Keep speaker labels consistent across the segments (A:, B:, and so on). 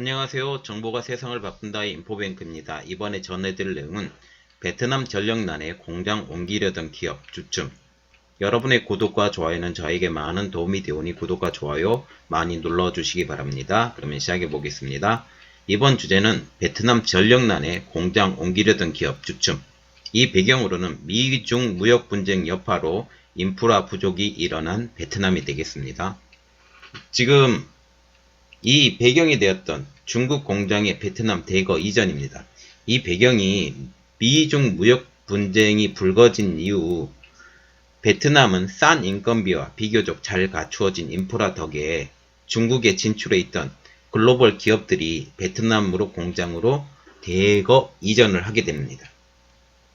A: 안녕하세요. 정보가 세상을 바꾼다의 인포뱅크입니다. 이번에 전해드릴 내용은 베트남 전력난에 공장 옮기려던 기업 주춤. 여러분의 구독과 좋아요는 저에게 많은 도움이 되오니 구독과 좋아요 많이 눌러주시기 바랍니다. 그러면 시작해 보겠습니다. 이번 주제는 베트남 전력난에 공장 옮기려던 기업 주춤. 이 배경으로는 미중 무역 분쟁 여파로 인프라 부족이 일어난 베트남이 되겠습니다. 지금 이 배경이 되었던 중국 공장의 베트남 대거 이전입니다. 이 배경이 미중 무역 분쟁이 불거진 이후 베트남은 싼 인건비와 비교적 잘 갖추어진 인프라 덕에 중국에 진출해 있던 글로벌 기업들이 베트남으로 공장으로 대거 이전을 하게 됩니다.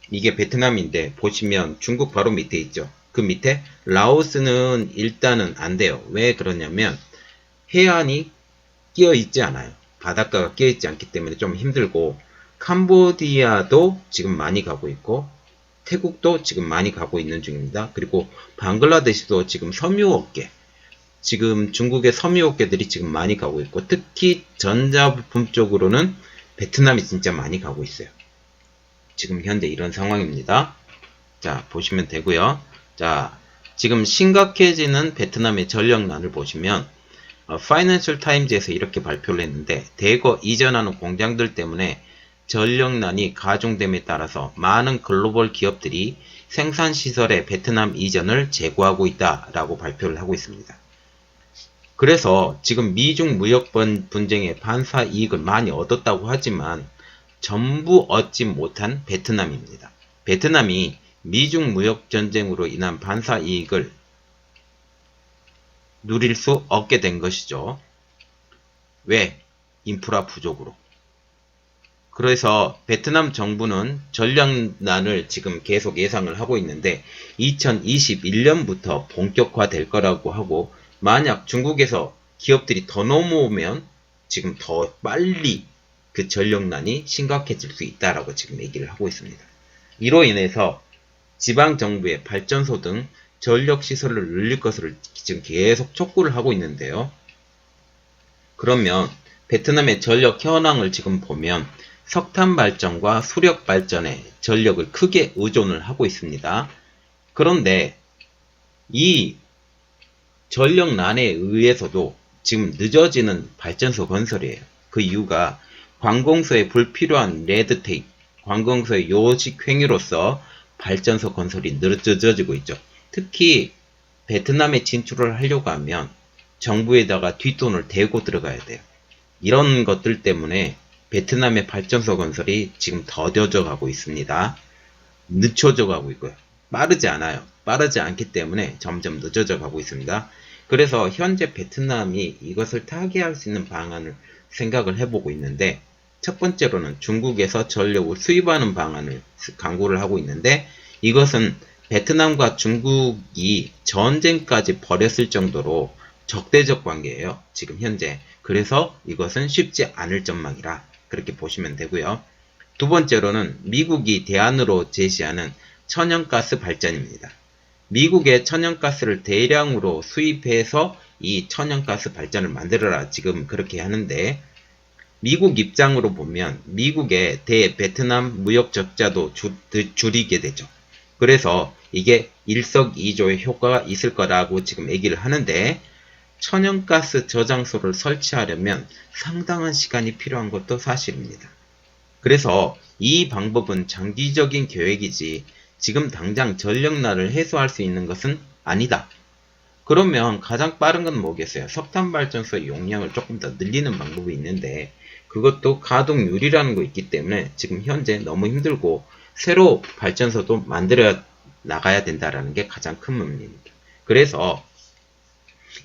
A: 이게 베트남인데 보시면 중국 바로 밑에 있죠. 그 밑에 라오스는 일단은 안 돼요. 왜 그러냐면 해안이 끼어 있지 않아요. 바닷가가 끼어 있지 않기 때문에 좀 힘들고 캄보디아도 지금 많이 가고 있고 태국도 지금 많이 가고 있는 중입니다. 그리고 방글라데시도 지금 섬유업계 지금 중국의 섬유업계들이 지금 많이 가고 있고 특히 전자부품 쪽으로는 베트남이 진짜 많이 가고 있어요. 지금 현재 이런 상황입니다. 자 보시면 되고요. 자 지금 심각해지는 베트남의 전력난을 보시면 어, 파이낸셜 타임즈에서 이렇게 발표를 했는데 대거 이전하는 공장들 때문에 전력난이 가중됨에 따라서 많은 글로벌 기업들이 생산 시설의 베트남 이전을 재고하고 있다라고 발표를 하고 있습니다. 그래서 지금 미중 무역 번- 분쟁의 반사 이익을 많이 얻었다고 하지만 전부 얻지 못한 베트남입니다. 베트남이 미중 무역 전쟁으로 인한 반사 이익을 누릴 수 없게 된 것이죠. 왜? 인프라 부족으로. 그래서 베트남 정부는 전력난을 지금 계속 예상을 하고 있는데 2021년부터 본격화될 거라고 하고 만약 중국에서 기업들이 더 넘어오면 지금 더 빨리 그 전력난이 심각해질 수 있다라고 지금 얘기를 하고 있습니다. 이로 인해서 지방 정부의 발전소 등 전력 시설을 늘릴 것을 지금 계속 촉구를 하고 있는데요. 그러면 베트남의 전력 현황을 지금 보면 석탄 발전과 수력 발전에 전력을 크게 의존을 하고 있습니다. 그런데 이 전력난에 의해서도 지금 늦어지는 발전소 건설이에요. 그 이유가 관공서에 불필요한 레드테이프, 관공서의 요식 행위로서 발전소 건설이 늦어지고 있죠. 특히 베트남에 진출을 하려고 하면 정부에다가 뒷돈을 대고 들어가야 돼요. 이런 것들 때문에 베트남의 발전소 건설이 지금 더뎌져 가고 있습니다. 늦춰져 가고 있고요. 빠르지 않아요. 빠르지 않기 때문에 점점 늦어져 가고 있습니다. 그래서 현재 베트남이 이것을 타개할 수 있는 방안을 생각을 해보고 있는데 첫 번째로는 중국에서 전력을 수입하는 방안을 강구를 하고 있는데 이것은 베트남과 중국이 전쟁까지 벌였을 정도로 적대적 관계예요. 지금 현재. 그래서 이것은 쉽지 않을 전망이라 그렇게 보시면 되고요. 두 번째로는 미국이 대안으로 제시하는 천연가스 발전입니다. 미국의 천연가스를 대량으로 수입해서 이 천연가스 발전을 만들어라 지금 그렇게 하는데 미국 입장으로 보면 미국의 대 베트남 무역 적자도 주, 줄이게 되죠. 그래서 이게 일석이조의 효과가 있을 거라고 지금 얘기를 하는데 천연가스 저장소를 설치하려면 상당한 시간이 필요한 것도 사실입니다. 그래서 이 방법은 장기적인 계획이지 지금 당장 전력난을 해소할 수 있는 것은 아니다. 그러면 가장 빠른 건 뭐겠어요? 석탄 발전소의 용량을 조금 더 늘리는 방법이 있는데 그것도 가동률이라는 거 있기 때문에 지금 현재 너무 힘들고 새로 발전소도 만들어 나가야 된다라는 게 가장 큰 문제입니다. 그래서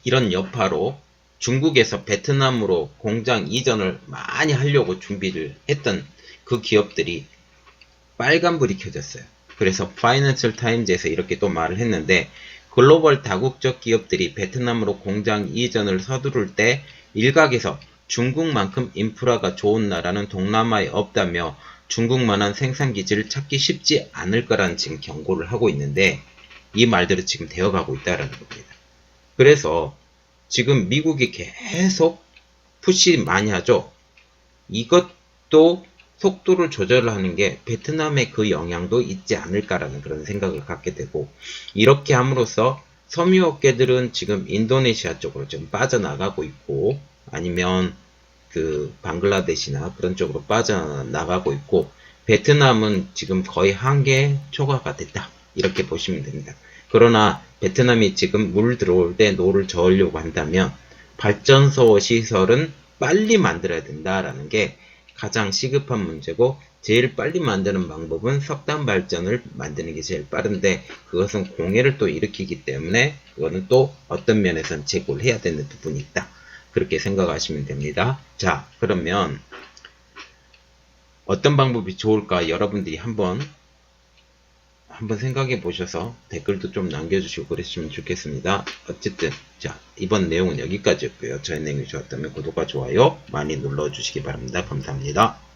A: 이런 여파로 중국에서 베트남으로 공장 이전을 많이 하려고 준비를 했던 그 기업들이 빨간불이 켜졌어요. 그래서 파이낸셜 타임즈에서 이렇게 또 말을 했는데 글로벌 다국적 기업들이 베트남으로 공장 이전을 서두를 때 일각에서 중국만큼 인프라가 좋은 나라는 동남아에 없다며 중국만한 생산기지를 찾기 쉽지 않을 거라는 지금 경고를 하고 있는데 이 말대로 지금 되어가고 있다는 겁니다. 그래서 지금 미국이 계속 푸시 많이 하죠. 이것도 속도를 조절하는 게 베트남의 그 영향도 있지 않을까라는 그런 생각을 갖게 되고 이렇게 함으로써 섬유 업계들은 지금 인도네시아 쪽으로 좀 빠져나가고 있고 아니면 그 방글라데시나 그런 쪽으로 빠져나가고 있고 베트남은 지금 거의 한계 초과가 됐다 이렇게 보시면 됩니다. 그러나 베트남이 지금 물 들어올 때 노를 저으려고 한다면 발전소 시설은 빨리 만들어야 된다라는 게 가장 시급한 문제고 제일 빨리 만드는 방법은 석탄 발전을 만드는 게 제일 빠른데 그것은 공해를 또 일으키기 때문에 그거는 또 어떤 면에서는 재고를 해야 되는 부분이 있다. 그렇게 생각하시면 됩니다. 자, 그러면 어떤 방법이 좋을까 여러분들이 한번 한번 생각해 보셔서 댓글도 좀 남겨주시고 그랬으면 좋겠습니다. 어쨌든 자 이번 내용은 여기까지였고요. 저의 내용이 좋았다면 구독과 좋아요 많이 눌러주시기 바랍니다. 감사합니다.